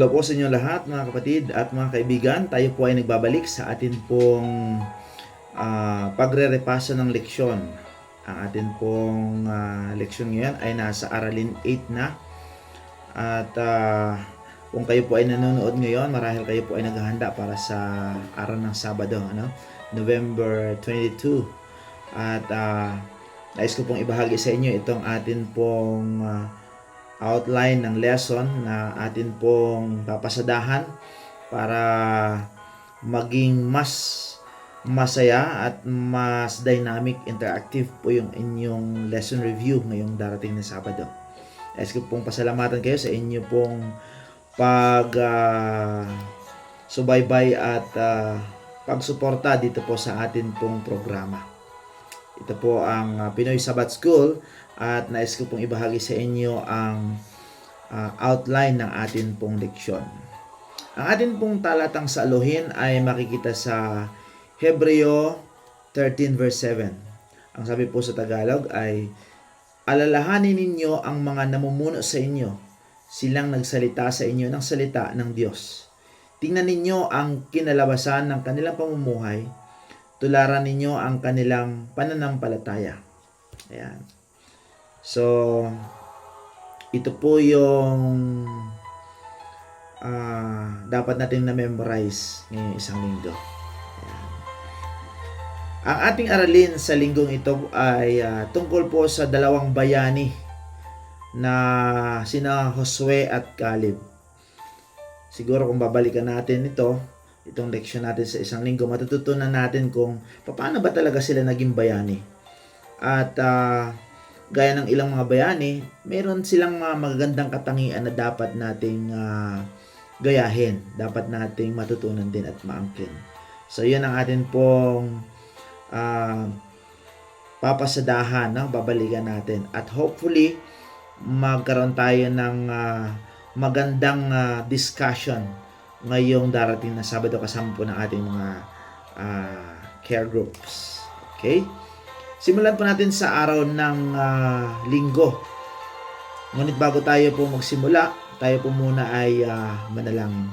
Hello po sa inyo lahat mga kapatid at mga kaibigan. Tayo po ay nagbabalik sa atin pong ah, pagre-repaso ng leksyon. Ang atin pong ah, leksyon ngayon ay nasa Aralin 8 na. At ah, kung kayo po ay nanonood ngayon, marahil kayo po ay naghahanda para sa araw ng Sabado, ano? November 22. At ah, nais ko pong ibahagi sa inyo itong atin pong ah, outline ng lesson na atin pong papasadahan para maging mas masaya at mas dynamic, interactive po yung inyong lesson review ngayong darating na Sabado. Nais ko pong pasalamatan kayo sa inyo pong pag ah, subaybay at ah, pagsuporta dito po sa atin pong programa. Ito po ang ah, Pinoy Sabbath School at nais ko pong ibahagi sa inyo ang ah, outline ng atin pong leksyon. Ang atin pong talatang saluhin ay makikita sa Hebreo 13 verse 7. Ang sabi po sa Tagalog ay alalahanin ninyo ang mga namumuno sa inyo. Silang nagsalita sa inyo ng salita ng Diyos. Tingnan ninyo ang kinalabasan ng kanilang pamumuhay. Tularan ninyo ang kanilang pananampalataya. Ayan. So, ito po yung ah, dapat natin na-memorize ngayong isang linggo. Ayan. Ang ating aralin sa linggong ito ay ah, tungkol po sa dalawang bayani na sina Josue at Caleb. Siguro kung babalikan natin ito, itong leksyon natin sa isang linggo, matututunan natin kung paano ba talaga sila naging bayani. At ah, gaya ng ilang mga bayani, meron silang mga magagandang katangian na dapat nating ah, gayahin. Dapat nating matutunan din at maangkin. So, yun ang atin pong ah, papasadahan, no? babalikan natin. At hopefully, magkaroon tayo ng ah, magandang ah, discussion ngayong darating na Sabado kasama po ng ating mga ah, care groups. Okay? Simulan po natin sa araw ng ah, linggo. Ngunit bago tayo po magsimula, tayo po muna ay ah, manalangin.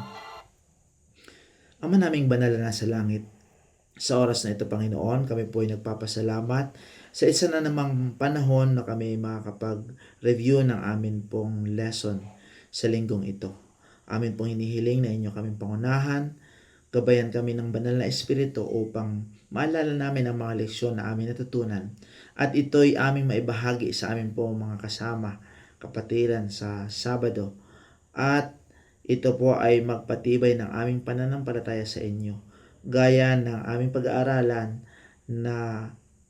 Ama naming banal na sa langit, sa oras na ito, Panginoon, kami po ay nagpapasalamat sa isa na namang panahon na kami makakapag-review ng amin pong lesson sa linggong ito. Amin pong hinihiling na inyo kaming pangunahan, gabayan kami ng banal na espiritu upang maalala namin ang mga leksyon na amin natutunan at ito'y aming maibahagi sa amin po mga kasama, kapatiran sa Sabado at ito po ay magpatibay ng aming pananampalataya sa inyo gaya ng aming pag-aaralan na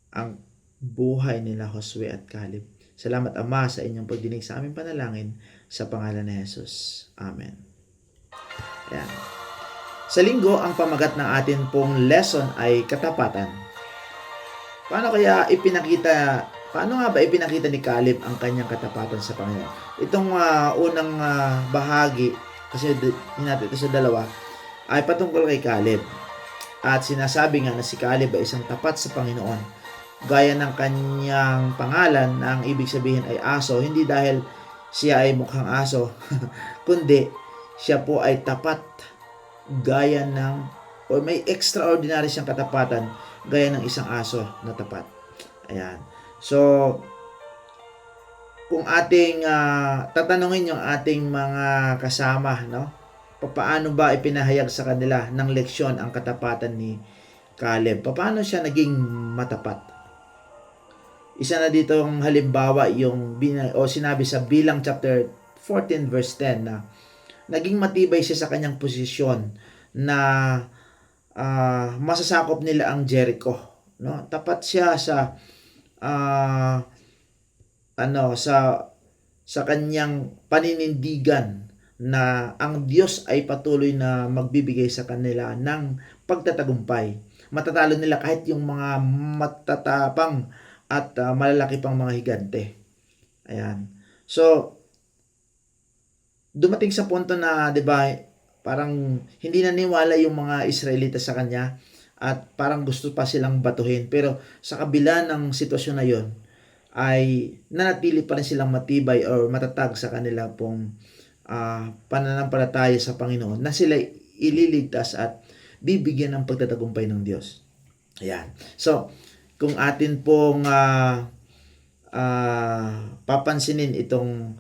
ang buhay nila Josue at Caleb. Salamat Ama sa inyong pagdinig sa aming panalangin sa pangalan ni Jesus. Amen. Ayan. Sa linggo, ang pamagat ng atin pong lesson ay katapatan. Paano kaya ipinakita, paano nga ba ipinakita ni Caleb ang kanyang katapatan sa Panginoon? Itong ah, unang ah, bahagi, kasi natin ito sa dalawa, ay patungkol kay Caleb. At sinasabi nga na si Caleb ay isang tapat sa Panginoon. Gaya ng kanyang pangalan na ang ibig sabihin ay aso, hindi dahil siya ay mukhang aso, kundi siya po ay tapat gaya ng o may extraordinary siyang katapatan gaya ng isang aso na tapat. Ayan. So, kung ating ah, tatanungin yung ating mga kasama, no? Paano ba ipinahayag sa kanila ng leksyon ang katapatan ni Caleb? Paano siya naging matapat? Isa na dito ang halimbawa yung o sinabi sa bilang chapter 14 verse 10 na naging matibay siya sa kanyang posisyon na ah, masasakop nila ang Jericho no tapat siya sa ah, ano sa sa kanyang paninindigan na ang Diyos ay patuloy na magbibigay sa kanila ng pagtatagumpay. Matatalo nila kahit yung mga matatapang at ah, malalaki pang mga higante. Ayan. So, dumating sa punto na, 'di ba, parang hindi naniwala yung mga Israelita sa kanya at parang gusto pa silang batuhin. Pero sa kabila ng sitwasyon na yon ay nanatili pa rin silang matibay or matatag sa kanila pong ah, pananampalataya sa Panginoon na sila ililigtas at bibigyan ng pagtatagumpay ng Diyos. Ayan. So, kung atin pong ah, ah, papansinin itong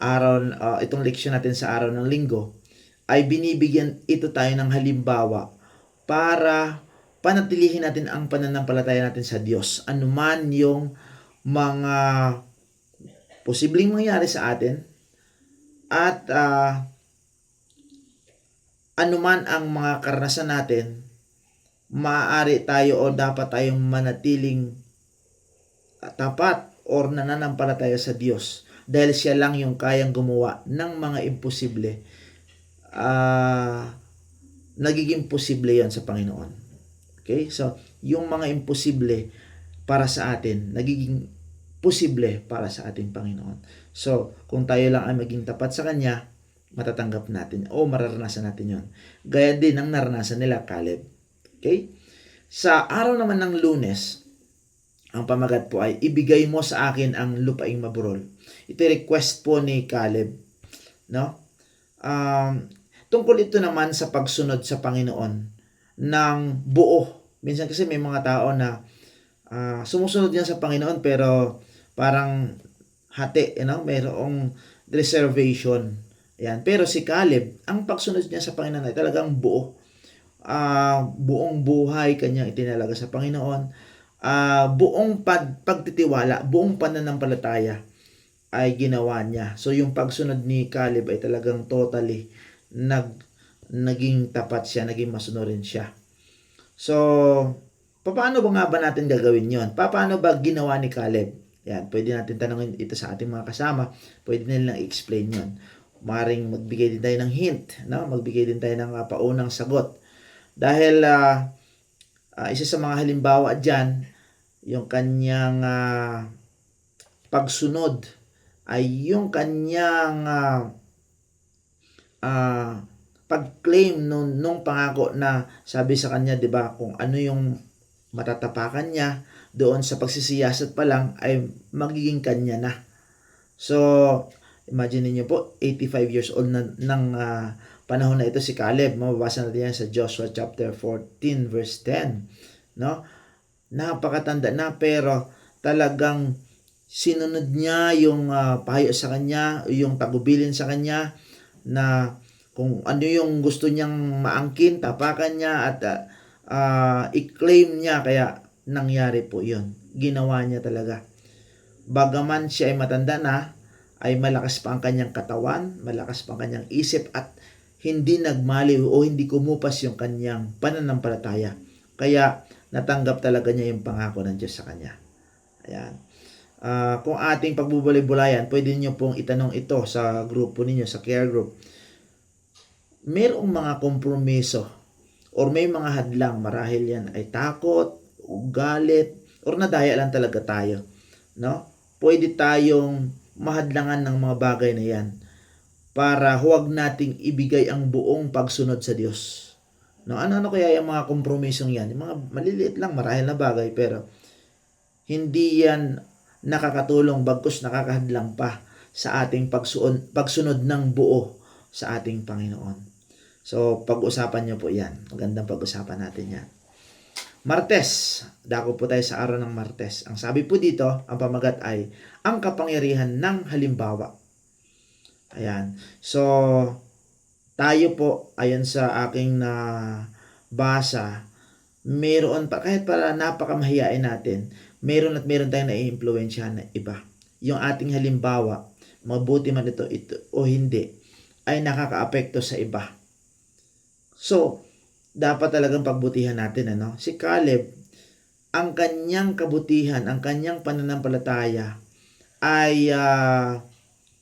araw ah, itong leksyon natin sa araw ng linggo ay binibigyan ito tayo ng halimbawa para panatilihin natin ang pananampalataya natin sa Diyos. Anuman yung mga posibleng mangyari sa atin at ah, anuman ang mga karanasan natin, maaari tayo o dapat tayong manatiling tapat or nananampalataya sa Diyos dahil siya lang yung kayang gumawa ng mga imposible. Ah, nagiging posible yon sa Panginoon. Okay? So, yung mga imposible para sa atin, nagiging posible para sa ating Panginoon. So, kung tayo lang ay maging tapat sa Kanya, matatanggap natin o mararanasan natin yon. Gaya din ang naranasan nila Caleb. Okay? Sa araw naman ng lunes, ang pamagat po ay, ibigay mo sa akin ang lupaing maburol. Ito request po ni Caleb. No? Um, tungkol ito naman sa pagsunod sa Panginoon ng buo. Minsan kasi may mga tao na ah, sumusunod yan sa Panginoon pero parang hati, you know, mayroong reservation. Yan. Pero si Caleb, ang pagsunod niya sa Panginoon ay talagang buo. Ah, buong buhay kanyang itinalaga sa Panginoon. Ah, buong pag, pagtitiwala, buong pananampalataya ay ginawa niya. So yung pagsunod ni Caleb ay talagang totally nag naging tapat siya, naging masunurin siya. So, paano ba nga ba natin gagawin yon? Paano ba ginawa ni Caleb? Yan, pwede natin tanongin ito sa ating mga kasama. Pwede nilang i-explain yon. Maring magbigay din tayo ng hint, no? Magbigay din tayo ng uh, paunang sagot. Dahil ah, ah, isa sa mga halimbawa diyan, yung kanyang ah, pagsunod ay yung kanyang ah, ah, pag-claim nung, nung pangako na sabi sa kanya, 'di ba, kung ano yung matatapakan niya doon sa pagsisiyasat pa lang ay magiging kanya na. So, imagine niyo po, 85 years old na ng ah, panahon na ito si Caleb. Mababasa natin yan sa Joshua chapter 14 verse 10. No? Napakatanda na pero talagang sinunod niya yung ah, pahayo sa kanya, yung tagubilin sa kanya na kung ano yung gusto niyang maangkin, tapakan niya at ah, ah, i-claim niya kaya nangyari po yun. Ginawa niya talaga. Bagaman siya ay matanda na, ay malakas pa ang kanyang katawan, malakas pa ang kanyang isip at hindi nagmaliw o hindi kumupas yung kanyang pananampalataya. Kaya natanggap talaga niya yung pangako ng Diyos sa kanya. Ayan. Ah, kung ating pagbubulay-bulayan, pwede niyo pong itanong ito sa grupo ninyo, sa care group. Merong mga kompromiso or may mga hadlang, marahil yan ay takot, o galit, or nadaya lang talaga tayo. No? Pwede tayong mahadlangan ng mga bagay na yan para huwag nating ibigay ang buong pagsunod sa Diyos. No, ano-ano kaya yung mga kompromisong yan? Yung mga maliliit lang, marahil na bagay, pero hindi yan nakakatulong bagkus nakakahadlang pa sa ating pagsuon, pagsunod ng buo sa ating Panginoon. So, pag-usapan niyo po yan. Magandang pag-usapan natin yan. Martes. Dako po tayo sa araw ng Martes. Ang sabi po dito, ang pamagat ay, ang kapangyarihan ng halimbawa. Ayan. So, tayo po, ayon sa aking na basa, meron pa, kahit para napakamahiyain natin, meron at meron tayong naiimpluwensyahan na iba. Yung ating halimbawa, mabuti man ito, ito o hindi, ay nakakaapekto sa iba. So, dapat talagang pagbutihan natin, ano? Si Caleb, ang kanyang kabutihan, ang kanyang pananampalataya ay ah,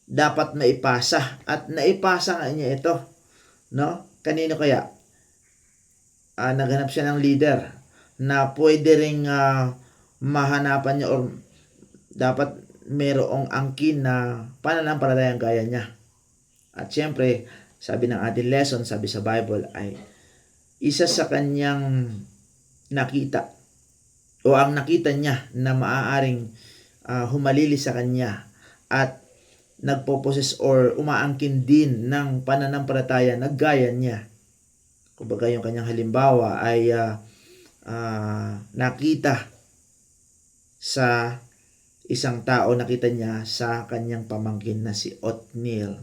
dapat maipasa at naipasa nga niya ito, no? Kanino kaya? Ah, naghanap siya ng leader na pwede ring ah, mahanapan niya or dapat merong angkin na pananampalatayang gaya niya. At syempre, sabi ng ating lesson, sabi sa Bible ay isa sa kanyang nakita o ang nakita niya na maaaring ah, humalili sa kanya at nagpo-possess or umaangkin din ng pananampalataya na gaya niya. Kumbaga yung kanyang halimbawa ay ah, ah, nakita sa isang tao nakita niya sa kanyang pamangkin na si Othniel.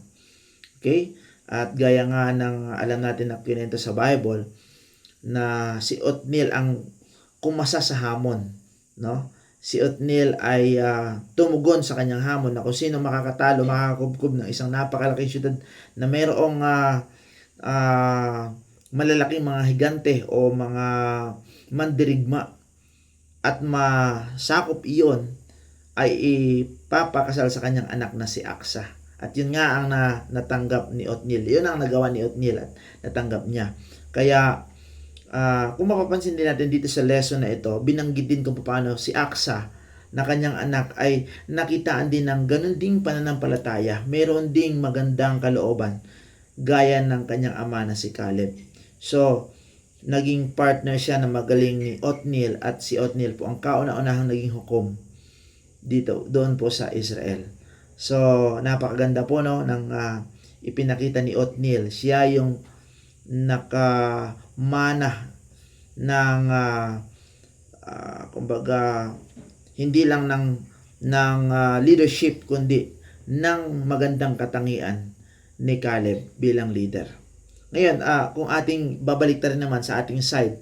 Okay? At gaya nga ng alam natin na kinento sa Bible na si Othniel ang kumasa sa hamon, no? Si Othniel ay ah, tumugon sa kanyang hamon na kung sino makakatalo, makakubkob ng isang napakalaking syudad na mayroong ah, ah, malalaking mga higante o mga mandirigma at masakop iyon ay ipapakasal sa kanyang anak na si Aksa. At yun nga ang na, natanggap ni Othniel. Yun ang nagawa ni Othniel at natanggap niya. Kaya ah, kung mapapansin din natin dito sa lesson na ito, binanggit din kung paano si Aksa na kanyang anak ay nakitaan din ng ganun ding pananampalataya. Meron ding magandang kalooban gaya ng kanyang ama na si Caleb. So, naging partner siya na magaling ni Othniel at si Othniel po ang kauna-unahang naging hukom dito doon po sa Israel. So, napakaganda po no ng ah, ipinakita ni Othniel. Siya yung nakamana ng ah, ah, kumbaga hindi lang ng ng ah, leadership kundi ng magandang katangian ni Caleb bilang leader. Ngayon, ah, kung ating babaliktarin naman sa ating side,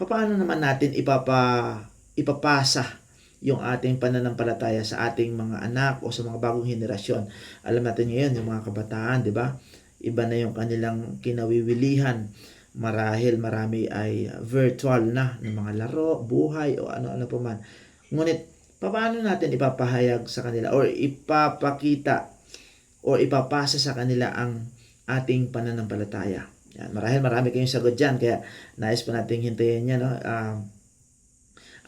paano naman natin ipapa ipapasa yung ating pananampalataya sa ating mga anak o sa mga bagong henerasyon. Alam natin ngayon, yung mga kabataan, di ba? Iba na yung kanilang kinawiwilihan. Marahil marami ay virtual na ng mga laro, buhay o ano-ano pa man. Ngunit, paano natin ipapahayag sa kanila or ipapakita o ipapasa sa kanila ang ating pananampalataya? Yan, marahil marami kayong sagot dyan, kaya nais pa nating hintayin niya, no? Ah,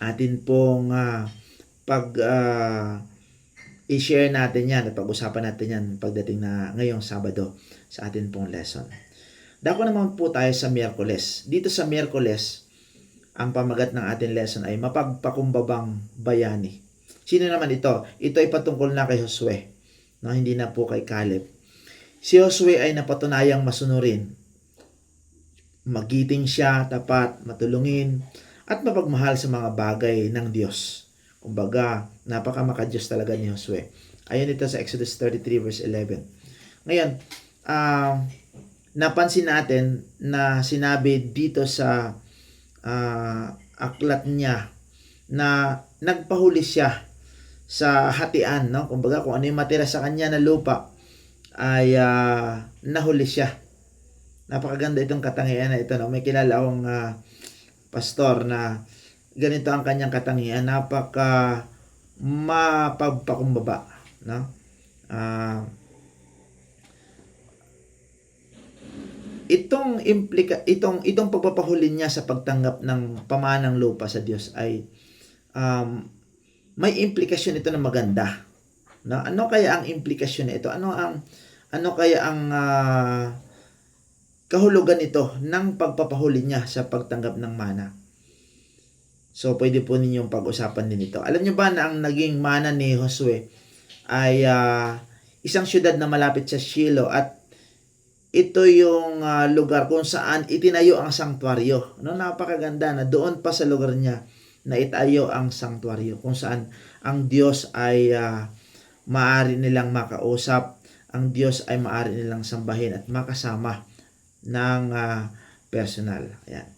atin pong ah, pag ah, i-share natin yan at pag-usapan natin yan pagdating na ngayong Sabado sa atin pong lesson. Dako naman po tayo sa Miyerkules. Dito sa Miyerkules, ang pamagat ng ating lesson ay mapagpakumbabang bayani. Sino naman ito? Ito ay patungkol na kay Josue, no? hindi na po kay Caleb. Si Josue ay napatunayang masunurin. Magiting siya, tapat, matulungin, at mapagmahal sa mga bagay ng Diyos. Kumbaga, napaka-makadiyos talaga ni Josue. Ayon ito sa Exodus 33 verse 11. Ngayon, ah, napansin natin na sinabi dito sa ah, aklat niya na nagpahuli siya sa hatian, no? Kumbaga, kung ano yung matira sa kanya na lupa ay ah, nahuli siya. Napakaganda itong katangian na ito, no? May kilala akong ah, pastor na ganito ang kanyang katangian, napaka mapagpakumbaba, no? Ah itong implika itong itong pagpapahuli niya sa pagtanggap ng pamanang lupa sa Diyos ay um, may implikasyon ito na maganda. No? Ano kaya ang implikasyon nito? Ano ang ano kaya ang ah, kahulugan nito ng pagpapahuli niya sa pagtanggap ng mana? So, pwede po ninyong pag-usapan din ito. Alam niyo ba na ang naging mana ni Josue ay ah, isang syudad na malapit sa Shiloh at ito yung ah, lugar kung saan itinayo ang sanktuaryo. No, napakaganda na doon pa sa lugar niya na itayo ang sanktuaryo kung saan ang Diyos ay ah, maaari nilang makausap, ang Diyos ay maaari nilang sambahin at makasama ng ah, personal. Ayan.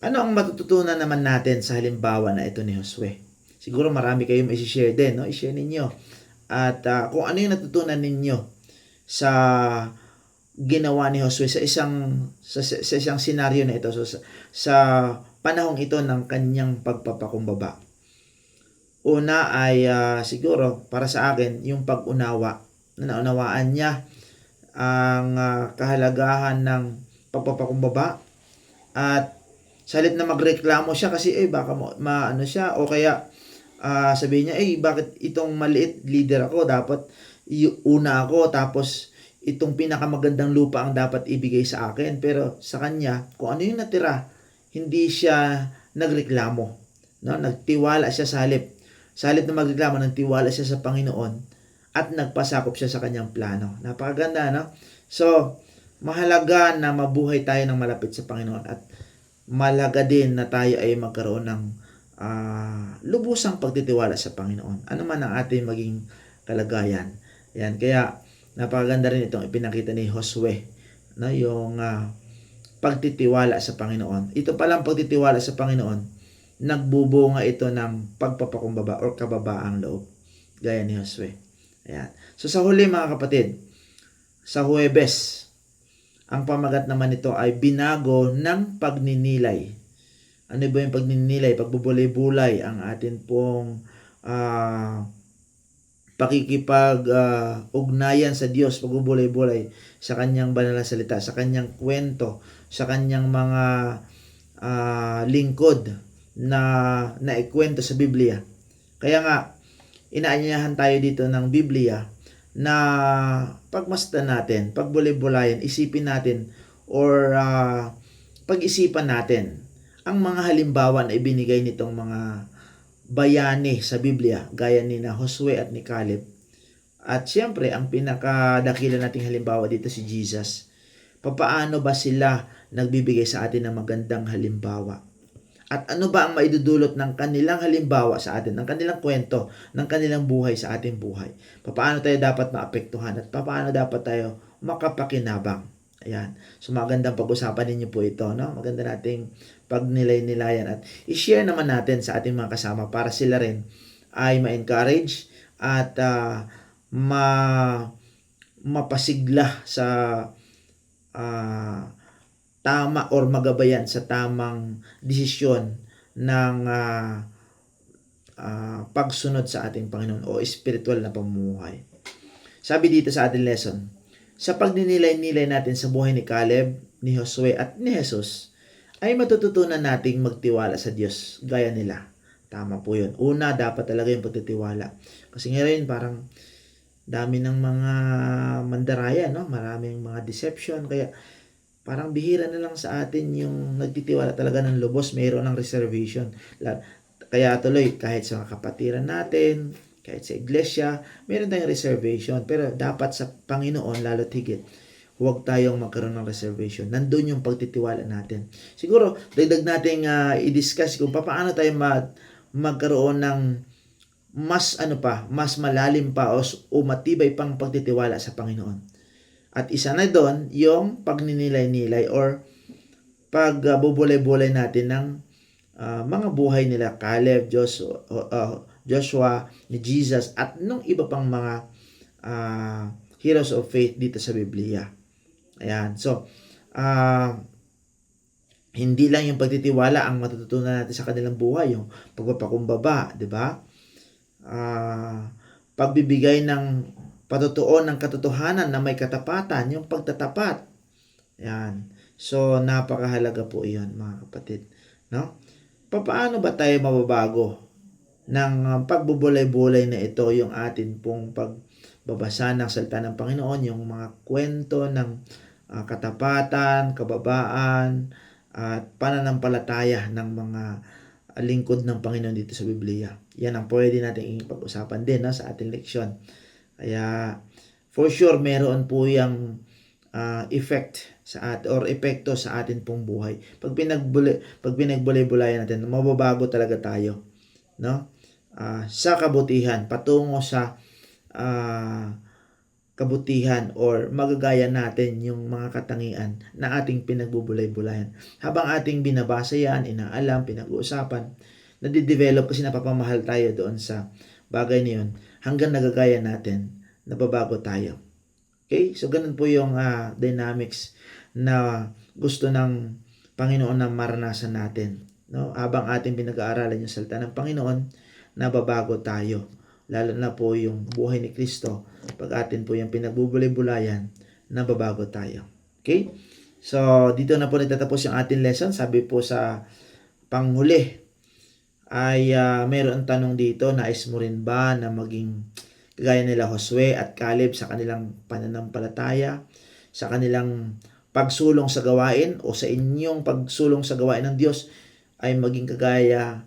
Ano ang matututunan naman natin sa halimbawa na ito ni Josue? Siguro marami kayong i-share din, no? I-share ninyo. At ah, kung ano yung natutunan ninyo sa ginawa ni Josue sa isang sa, sa isang senaryo na ito so, sa, sa panahong ito ng kanyang pagpapakumbaba. Una ay ah, siguro para sa akin yung pag-unawa na naunawaan niya ang ah, kahalagahan ng pagpapakumbaba. At salit na magreklamo siya kasi eh baka maano siya o kaya ah, sabihin niya eh bakit itong maliit leader ako? Dapat una ako tapos itong pinakamagandang lupa ang dapat ibigay sa akin. Pero sa kanya kung ano yung natira hindi siya nagreklamo no? Nagtiwala siya sa halip. Sa halip na magreklamo nagtiwala siya sa Panginoon at nagpasakop siya sa kanyang plano. Napakaganda, no? So, mahalaga na mabuhay tayo ng malapit sa Panginoon at mahalaga din na tayo ay magkaroon ng ah, lubusang pagtitiwala sa Panginoon. Ano man ang ating maging kalagayan. Yan, kaya napakaganda rin itong ipinakita ni Josue, no? Yung ah, pagtitiwala sa Panginoon. Ito palang pagtitiwala sa Panginoon, nagbubunga ito ng pagpapakumbaba or kababaang loob. Gaya ni Josue. Ayan. So sa huli mga kapatid, sa Huwebes, ang pamagat naman nito ay binago ng pagninilay. Ano ba yung pagninilay? Pagbubulay-bulay ang atin pong ah pakikipag ah, ugnayan sa Diyos, pagbubulay-bulay sa kanyang banal na salita, sa kanyang kwento, sa kanyang mga ah, lingkod na naikwento sa Biblia. Kaya nga, inaanyayahan tayo dito ng Biblia na pagmasdan natin, pagbulay-bulayan, isipin natin or ah, pag-isipan natin ang mga halimbawa na ibinigay nitong mga bayani sa Biblia gaya ni na Josue at ni Caleb. At siyempre, ang pinakadakila nating halimbawa dito si Jesus. Papaano ba sila nagbibigay sa atin ng magandang halimbawa? At ano ba ang maidudulot ng kanilang halimbawa sa atin, ng kanilang kwento, ng kanilang buhay sa ating buhay? Paano tayo dapat maapektuhan at paano dapat tayo makapakinabang? Ayan. So magandang pag-usapan ninyo po ito, no? Maganda nating pagnilay-nilayan at i-share naman natin sa ating mga kasama para sila rin ay ma-encourage at ah, ma mapasigla sa ah, tama or magabayan sa tamang desisyon ng ah, ah, pagsunod sa ating Panginoon o spiritual na pamumuhay. Sabi dito sa ating lesson, sa pagninilay-nilay natin sa buhay ni Caleb, ni Josue at ni Jesus, ay matututunan nating magtiwala sa Diyos gaya nila. Tama po yun. Una, dapat talaga yung pagtitiwala. Kasi ngayon parang dami ng mga mandaraya, no? Maraming mga deception. Kaya parang bihira na lang sa atin yung nagtitiwala talaga ng lubos. Mayroon ng reservation. Kaya tuloy, kahit sa mga kapatiran natin, kahit sa iglesia, meron tayong reservation. Pero dapat sa Panginoon, lalo't higit, huwag tayong magkaroon ng reservation. Nandun yung pagtitiwala natin. Siguro, dagdag nating ah, i-discuss kung paano tayo mag, magkaroon ng mas ano pa, mas malalim pa o, o matibay pang pagtitiwala sa Panginoon. At isa na doon, yung pagninilay-nilay or pagbubulay-bulay natin ng ah, mga buhay nila Caleb, Joshua, uh, Joshua, ni Jesus at nung iba pang mga ah, heroes of faith dito sa Biblia. Ayan. So, ah hindi lang yung pagtitiwala ang matututunan natin sa kanilang buhay, yung pagpapakumbaba, di ba? Ah, pagbibigay ng patutuon ng katotohanan na may katapatan, yung pagtatapat. Yan. So, napakahalaga po iyon, mga kapatid. No? Paano ba tayo mababago ng uh, pagbubulay-bulay na ito, yung atin pong pagbabasa ng salita ng Panginoon, yung mga kwento ng ah, katapatan, kababaan, at pananampalataya ng mga lingkod ng Panginoon dito sa Biblia. Yan ang pwede natin ipag-usapan din no, sa ating leksyon. Kaya for sure meron po yung ah, effect sa at or epekto sa atin pong buhay. Pag pinagbuli pag pinagbulay-bulayan natin, mababago talaga tayo, no? Ah, sa kabutihan patungo sa ah, kabutihan or magagaya natin yung mga katangian na ating pinagbubulay-bulayan. Habang ating binabasa yan, inaalam, pinag-uusapan, nadidevelop kasi napapamahal tayo doon sa bagay na yun hanggang nagagaya natin, nababago tayo. Okay? So, ganun po yung ah, dynamics na gusto ng Panginoon na maranasan natin. No? Habang ating pinag-aaralan yung salita ng Panginoon, nababago tayo. Lalo na po yung buhay ni Kristo. Pag atin po yung pinagbubulay-bulayan, nababago tayo. Okay? So, dito na po nagtatapos yung ating lesson. Sabi po sa panghuli, ay ah, mayroon tanong dito, nais mo rin ba na maging kagaya nila Josue at Caleb sa kanilang pananampalataya, sa kanilang pagsulong sa gawain o sa inyong pagsulong sa gawain ng Diyos ay maging kagaya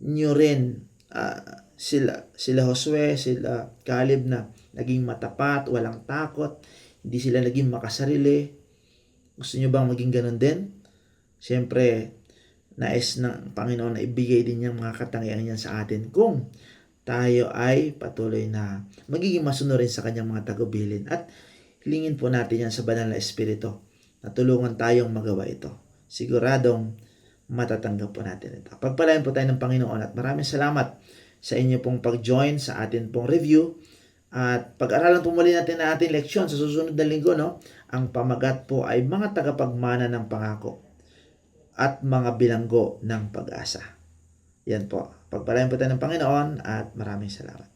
nyo rin ah, sila sila Josue, sila Caleb na naging matapat, walang takot, hindi sila naging makasarili. Gusto nyo bang maging ganun din? Siyempre, nais ng Panginoon na ibigay din niyang mga katangian niyan sa atin kung tayo ay patuloy na magiging masunurin sa kanyang mga tagubilin at hilingin po natin yan sa banal na espiritu na tulungan tayong magawa ito. Siguradong matatanggap po natin ito. Pagpalain po tayo ng Panginoon at maraming salamat sa inyo pong pag-join sa atin pong review at pag-aralan po muli natin ang ating leksyon sa susunod na linggo, no? Ang pamagat po ay mga tagapagmana ng pangako at mga bilanggo ng pag-asa. Yan po. Pagpalain po tayo ng Panginoon at maraming salamat.